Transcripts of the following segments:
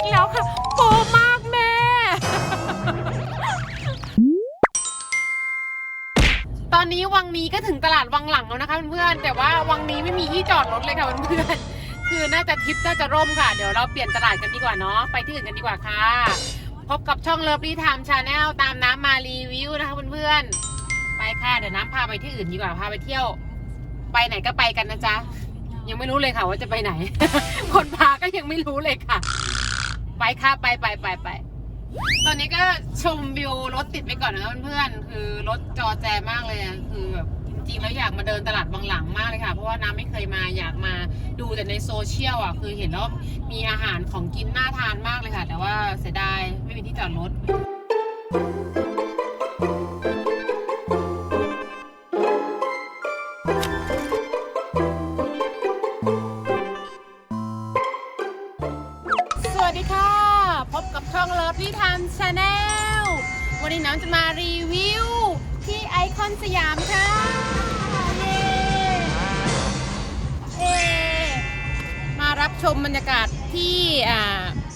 อีกแล้วค่ะโปมากแม่ ตอนนี้วังนี้ก็ถึงตลาดวังหลังแล้วนะคะเพื่อนๆแต่ว่าวังนี้ไม่มีที่จอดรถเลยค่ะเพื่อนๆคือน่าจะทริปน่าจะร่มค่ะ เดี๋ยวเราเปลี่ยนตลาดกันดีกว่าเนาะไปที่อื่นกันดีกว่าค่ะ พบกับช่องเลิฟลี่ไทม์ชาแนลตามน้ำมารีวิวนะคะเพื่อนๆไปค่ะเดี๋ยวน้ำพาไปที่อื่นดีกว่าพาไปเที่ยว ไปไหนก็ไปกันนะจ๊ะยังไม่รู้เลยค่ะว่าจะไปไหน คนพาก็ยังไม่รู้เลยค่ะ ไปค่ะไปไปไปไปตอนนี้ก็ชมวิวรถติดไปก่อนนะเพื่อนๆคือรถจอแจมากเลยอะคือแบบจริงๆแล้วอยากมาเดินตลาดบางหลังมากเลยค่ะ เพราะว่าน้ำไม่เคยมาอยากมาดูแต่ในโซเชียลอะ คือเห็นแล้วมีอาหารของกินน่าทานมากเลยค่ะ แต่ว่าเสียดายไม่มีที่จอดรถ บรรยากาศที่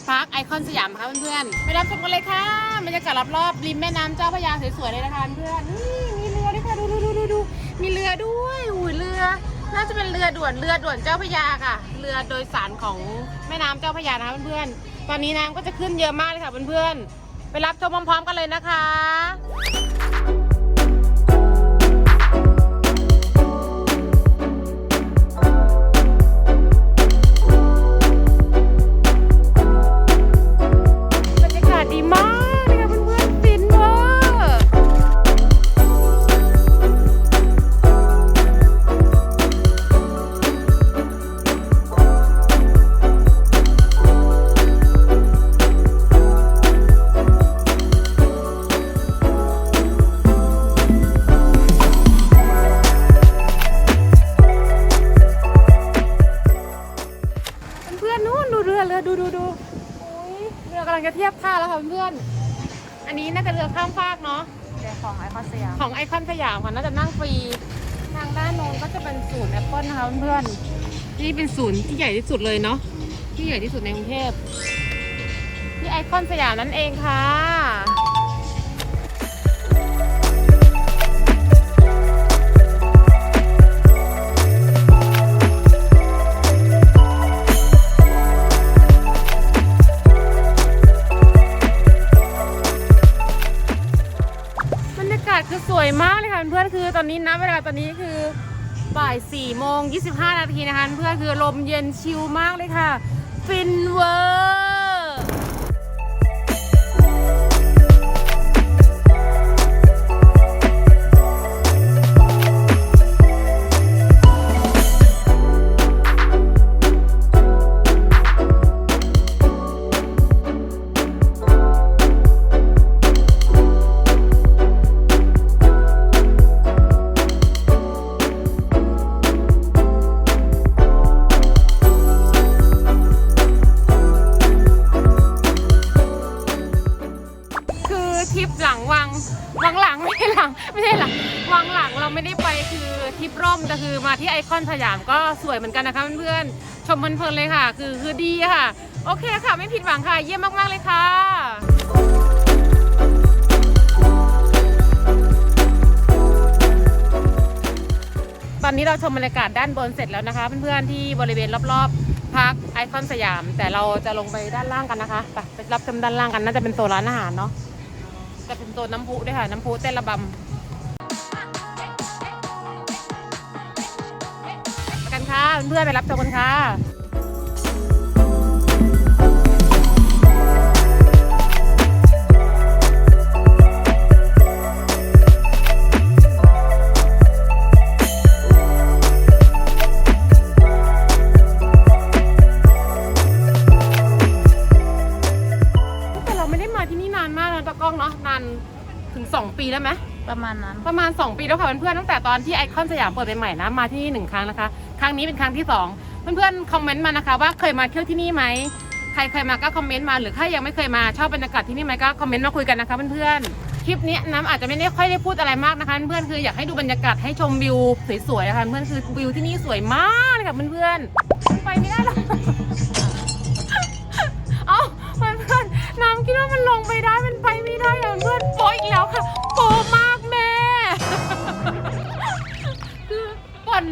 พาร์คไอคอนสยามค่ะเพื่อนๆไปรับชมกันเลยค่ะบรรยากาศรอบๆริมแม่น้ำเจ้าพระยาสวยๆเลยนะคะเพื่อนนี่มีเรือด้วยค่ะดูดูดูดูดูมีเรือด้วยอุ้ยเรือน่าจะเป็นเรือด่วนเรือด่วนเจ้าพระยาค่ะ เรือโดยสารของแม่น้ำเจ้าพระยานะคะเพื่อนๆตอนนี้น้ำก็จะขึ้นเยอะมากเลยค่ะเพื่อนๆไปรับชมพร้อมๆกันเลยนะคะ ยามของไอคอนสยามค่ะน่าจะนั่งฟรี ทางด้านโน้นก็จะเป็นศูนย์แอปเปิลนะคะเพื่อนๆนี่เป็นศูนย์ที่ใหญ่ที่สุดเลยเนาะที่ใหญ่ที่สุดในกรุงเทพที่ไอคอนสยามนั่นเองค่ะ วยมากเลยค่ะเพื่อนคือตอนนี้นะเวลาตอนนี้คือบ่าย4โมง25นาทีนะคะเพื่อนคือลมเย็นชิลมากเลยค่ะ ฟินเวอร์ ร่มแต่คือมาที่ไอคอนสยามก็สวยเหมือนกันนะคะเพื่อนๆชมเพลินๆเลยค่ะ คือคือดีค่ะ โอเคค่ะ ไม่ผิดหวังค่ะ เยี่ยมมากๆเลยค่ะตอนนี้เราชมบรรยากาศด้านบนเสร็จแล้วนะคะ เพื่อนๆที่บริเวณรอบๆพักไอคอนสยาม แต่เราจะลงไปด้านล่างกันนะคะไปไปรับชมด้านล่างกันน่าจะเป็นโซนร้านอาหารเนาะจะเป็นโซนน้ำพุด้วยค่ะ น้ำพุเต้นระบำ เพื่อนๆไปรับชมกันค่ะแต่เราไม่ได้มาที่นี่นานมากนะตะกล้องเนาะนานถึง 2 ปีแล้วไหมประมาณนั้น ประมาณ 2 ปีแล้วค่ะเพื่อนๆตั้งแต่ตอนที่ไอคอนสยามเปิดใหม่ๆนะมาที่นี่หนึ่งครั้งนะคะค รั้งนี้เป็นครั้งที่ 2 เพื่อนๆคอมเมนต์มานะคะ ว่าเคยมาเที่ยวที่นี่ไหมใครเคยมาก็คอมเมนต์มาหรือถ้ายังไม่เคยมาชอบบรรยากาศที่นี่ไหมก็คอมเมนต์มาคุยกันนะคะเพื่อนๆคลิปนี้น้ำอาจจะไม่ได้ค่อยได้พูดอะไรมากนะคะเพื่อนๆคืออยากให้ดูบรรยากาศให้ชมวิวสวยๆนะคะเพื่อนคือวิวที่นี่สวยมากเลยค่ะเพื่อนๆไปไม่ได้หรอกเอ้าน้ำคิดว่ามันลงไปได้มันไปไม่ได้อะเพื่อนโปอีกแล้วค่ะโปมากแม่คือปั่น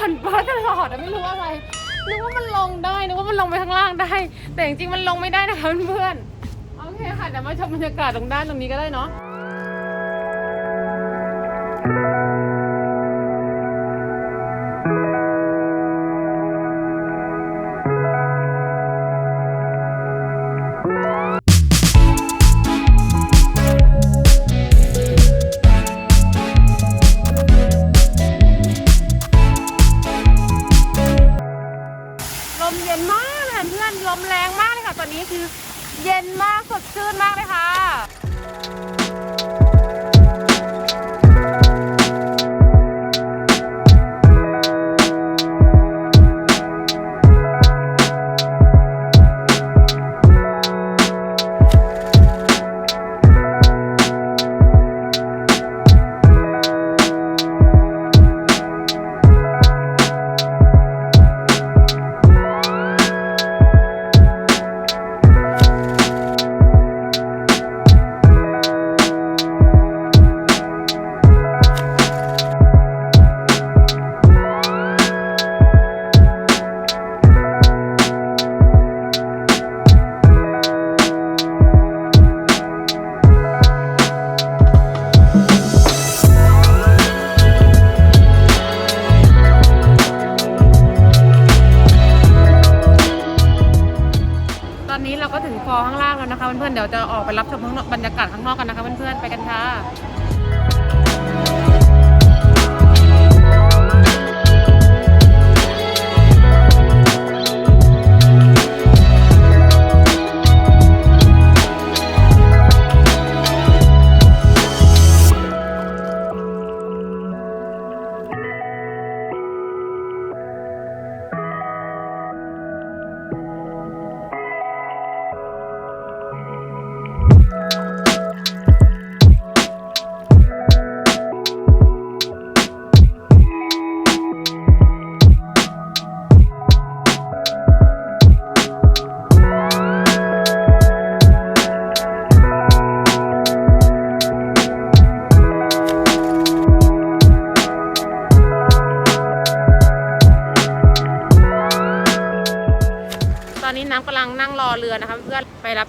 ปั่นป้าตลอดอะไม่รู้อะไรนึกว่ามันลงได้นึกว่ามันลงไปข้างล่างได้ แต่จริงๆมันลงไม่ได้นะคะเพื่อนๆโอเคค่ะเดี๋ยวมาชมบรรยากาศตรงด้านตรงนี้ก็ได้เนาะ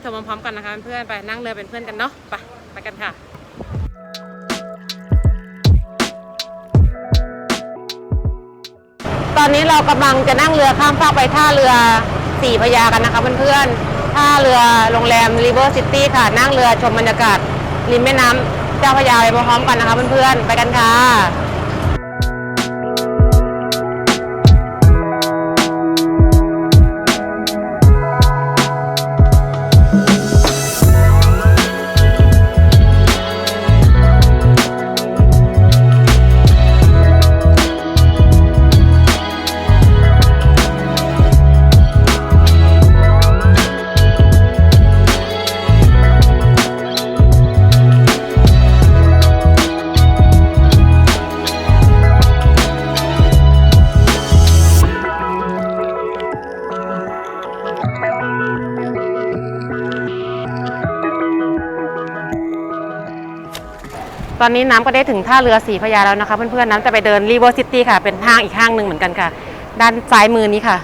ชมพร้อมๆกันนะคะเพื่อนไปนั่งเรือเป็นเพื่อนกันเนาะไปไปกันค่ะตอนนี้เรากำลังจะนั่งเรือข้ามฟากไปท่าเรือสี่พยากันนะคะเพื่อนๆ ท่าเรือโรงแรม River City ค่ะ นั่งเรือชมบรรยากาศริมแม่น้ำเจ้าพยาไปพร้อมกันนะคะเพื่อนๆ ไปกันค่ะ อนนี้น้ำก็ได้ถึงท่าเรือสีพระยาแล้วนะคะ เพื่อนๆ น้ำจะไปเดินรีเวอร์ซิตี้ค่ะ เป็นห้างอีกห้างหนึ่งเหมือนกันค่ะ ด้านซ้ายมือนี้ค่ะ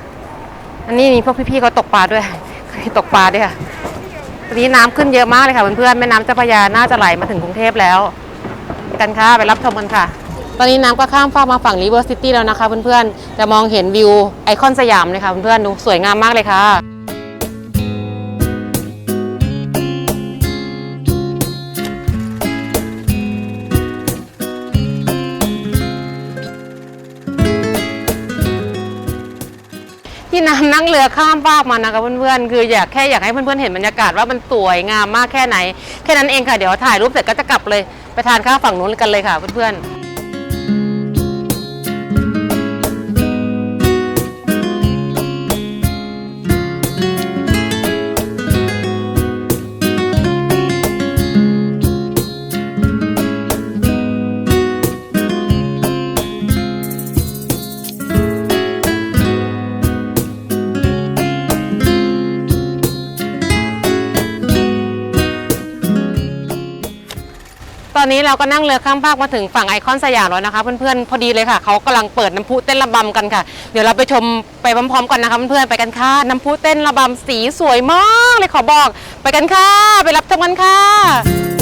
อันนี้มีพวกพี่ๆเขาตกปลาด้วยตกปลาด้วยค่ะตอนนี้น้ำขึ้นเยอะมากเลยค่ะเพื่อนๆ แม่น้ำเจ้าพระยาน่าจะไหลมาถึงกรุงเทพแล้ว กันค่ะไปรับชมกันค่ะ ตอนนี้น้ำก็ข้ามฟากมาฝั่งรีเวอร์ซิตี้แล้วนะคะเพื่อนๆ จะมองเห็นวิวไอคอนสยามเลยค่ะเพื่อนๆ ดูสวยงามมากเลยค่ะ ที่น้ำนั่งเรือข้ามฟากมานะคะเพื่อนๆคืออยากแค่อยากให้เพื่อนๆเห็นบรรยากาศว่ามันสวยงามมากแค่ไหน แค่นั้นเองค่ะเดี๋ยวถ่ายรูปเสร็จก็จะกลับเลยไปทานข้าวฝั่งนู้นกันเลยค่ะเพื่อนๆ อนนี้เราก็นั่งเรือข้ามภาคมาถึงฝั่งไอคอนสยามแล้วนะคะ เพื่อนๆพอดีเลยค่ะเขากำลังเปิดน้ำพุเต้นระบำกันค่ะ เดี๋ยวเราไปชมไปพร้อมๆกันนะคะเพื่อนๆไปกันค่ะน้ำพุเต้นระบำสีสวยมากเลยขอบอก ไปกันค่ะ ไปรับชมกันค่ะ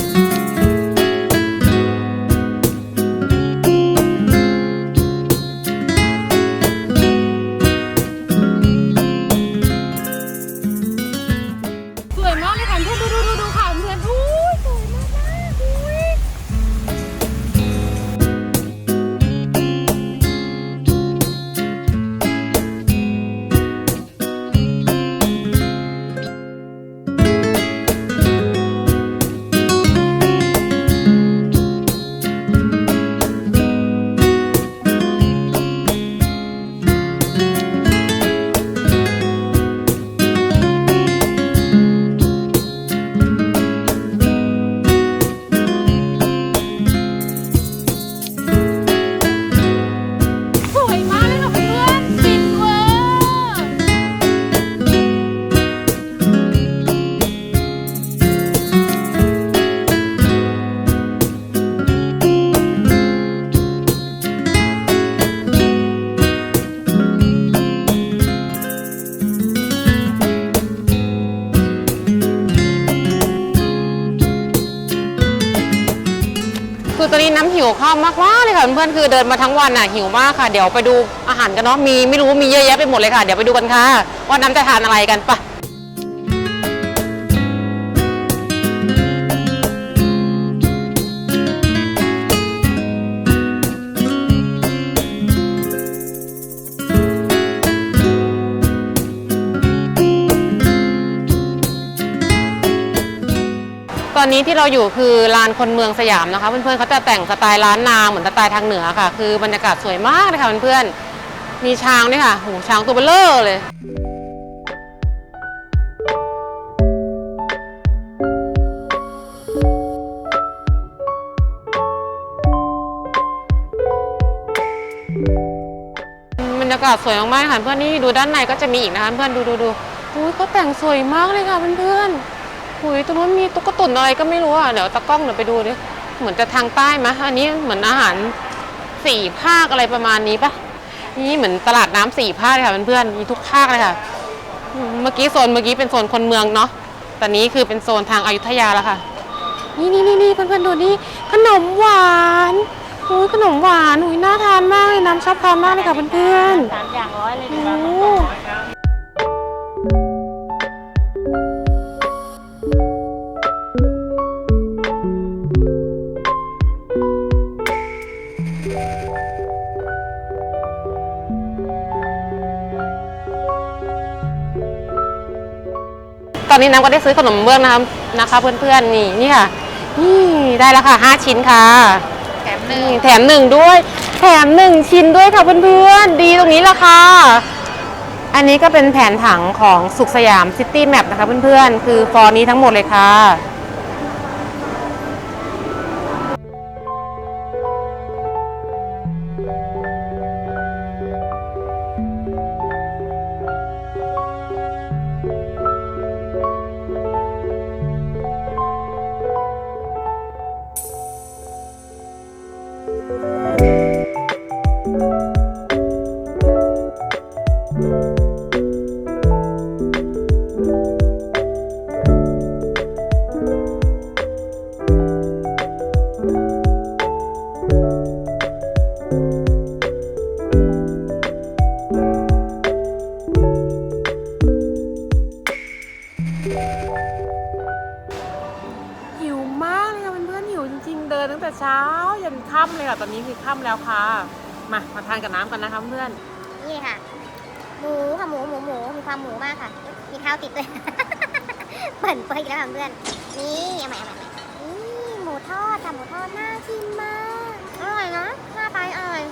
น้ำหิวข้าวมากๆเลยค่ะเพื่อนๆคือเดินมาทั้งวันอะหิวมากค่ะเดี๋ยวไปดูอาหารกันเนาะมีไม่รู้มีเยอะแยะไปหมดเลยค่ะเดี๋ยวไปดูกันค่ะว่าน้ำจะทานอะไรกันปะ อนนี้ที่เราอยู่คือลานคนเมืองสยามนะคะเพื่อนๆเขาจะแต่งสไตล์ล้านนาเหมือนสไตล์ทางเหนือค่ะ คือบรรยากาศสวยมากเลยค่ะเพื่อนๆมีช้างด้วยค่ะโหช้างตัวเบลเลอร์เลยบรรยากาศสวยมากๆค่ะเพื่อนนี่ดูด้านในก็จะมีอีกนะคะเพื่อนดูดูดูอุ้ยเขาแต่งสวยมากเลยค่ะเพื่อนๆ อุ้ยตรงนู้นมีตุ๊กตุนอะไรก็ไม่รู้อะเดี๋ยวตากล้องเดี๋ยวไปดูดิเหมือนจะทางใต้ไหมอันนี้เหมือนอาหารสี่ภาคอะไรประมาณนี้ปะนี่เหมือนตลาดน้ำสี่ภาคเลยค่ะเพื่อนๆมีทุกภาคเลยค่ะอืมเมื่อกี้โซนเมื่อกี้เป็นโซนคนเมืองเนาะตอนนี้คือเป็นโซนทางอยุธยาแล้วค่ะ นี่นี่นี่นี่เพื่อนๆดูนี่ขนมหวานอุ้ยขนมหวานอุ้ยน่าทานมากเลยน้ำชอบทานมากเลยค่ะเพื่อนๆสามอย่างร้อยเลยโอ้ นนี้น้ำก็ได้ซื้อขนมเบื้องนะคะนะคะเพื่อนๆนี่นี่ค่ะนี่ได้แล้วค่ะห้าชิ้นค่ะแถมหนึ่งนี่แถมหนึ่งด้วย แถมหนึ่งชิ้นด้วยค่ะเพื่อนๆ ดีตรงนี้ละค่ะ อันนี้ก็เป็นแผนผังของสุขสยามซิตี้แมปนะคะเพื่อนๆ คือฟอร์นี้ทั้งหมดเลยค่ะ หมูหมูมีความหมูมากค่ะ มีข้าวติดเลยเปิ่นเปื่อยอีกแล้วค่ะเพื่อน นี่เอาใหม่เอาใหม่เอาใหม่นี่หมูทอดค่ะหมูทอดน่ากินมาก อร่อยนะน้าตายอร่อย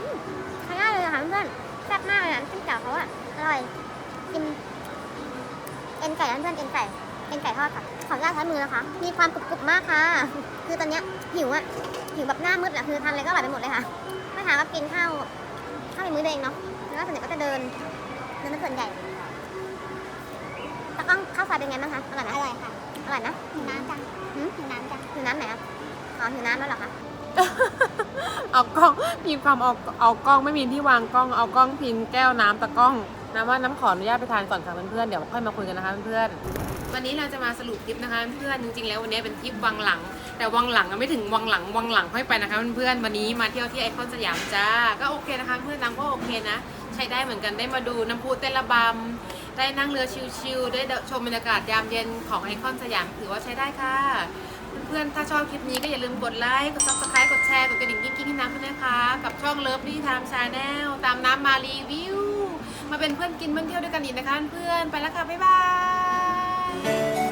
อืมใช้ได้เลยค่ะเพื่อนแซ่บมากเลยอะน้ำจิ้มแจ่วเขาอะ อร่อยกินเอ็นไก่นะเพื่อนเอ็นไก่เอ็นไก่ทอดค่ะ ขออนุญาตใช้มือนะคะ มีความกรุบๆมากค่ะ คือตอนเนี้ยหิวอะหิวแบบหน้ามืดอะคือทานอะไรก็อร่อยไปหมดเลยค่ะ ไม่ถามว่ากินข้าว ข้าวในมื้อตัวเองเนาะแล้วก็ส่วนใหญ่ก็จะเดินเดินเป็นส่วนใหญ่ตะก้องข้าวซอยเป็นไงบ้างคะอร่อยไหมอร่อยค่ะอร่อยนะหิวน้ำจังหิวน้ำจังหิวน้ำไหนอะอ๋อหิวน้ำแล้วเหรอคะเอากล้องมีความเอาเอากล้องไม่มีที่วางกล้องเอากล้องพินแก้วน้ำตะกล้องน้ำว่าน้ำขออนุญาตไปทานก่อนค่ะเพื่อนๆเดี๋ยวค่อยมาคุยกันนะคะเพื่อนๆวันนี้เราจะมาสรุปทริปนะคะเพื่อนๆจริงๆแล้ววันนี้เป็นทริปวังหลัง แต่วังหลังไม่ถึงวังหลังวังหลังค่อยไปนะคะเพื่อนๆวันนี้มาเที่ยวที่ไอคอนสยามจ้าก็โอเคนะคะเพื่อนนางก็โอเคนะ ใช้ได้เหมือนกันได้มาดูน้ำพุเต้นระบำได้นั่งเรือชิลๆได้ชมบรรยากาศยามเย็นของไอคอนสยามถือว่าใช้ได้ค่ะ เพื่อนๆถ้าชอบคลิปนี้ก็อย่าลืมกดไลค์กดซับสไครต์กดแชร์กดกระดิ่งกิ๊งๆให้น้ำด้วยนะคะ กับช่องเลิฟลี่ไทม์ชาแนลตามน้ำมารีวิวมาเป็นเพื่อนกินเพื่อนเที่ยวด้วยกันอีกนะคะเพื่อนๆไปแล้วค่ะบ๊ายบาย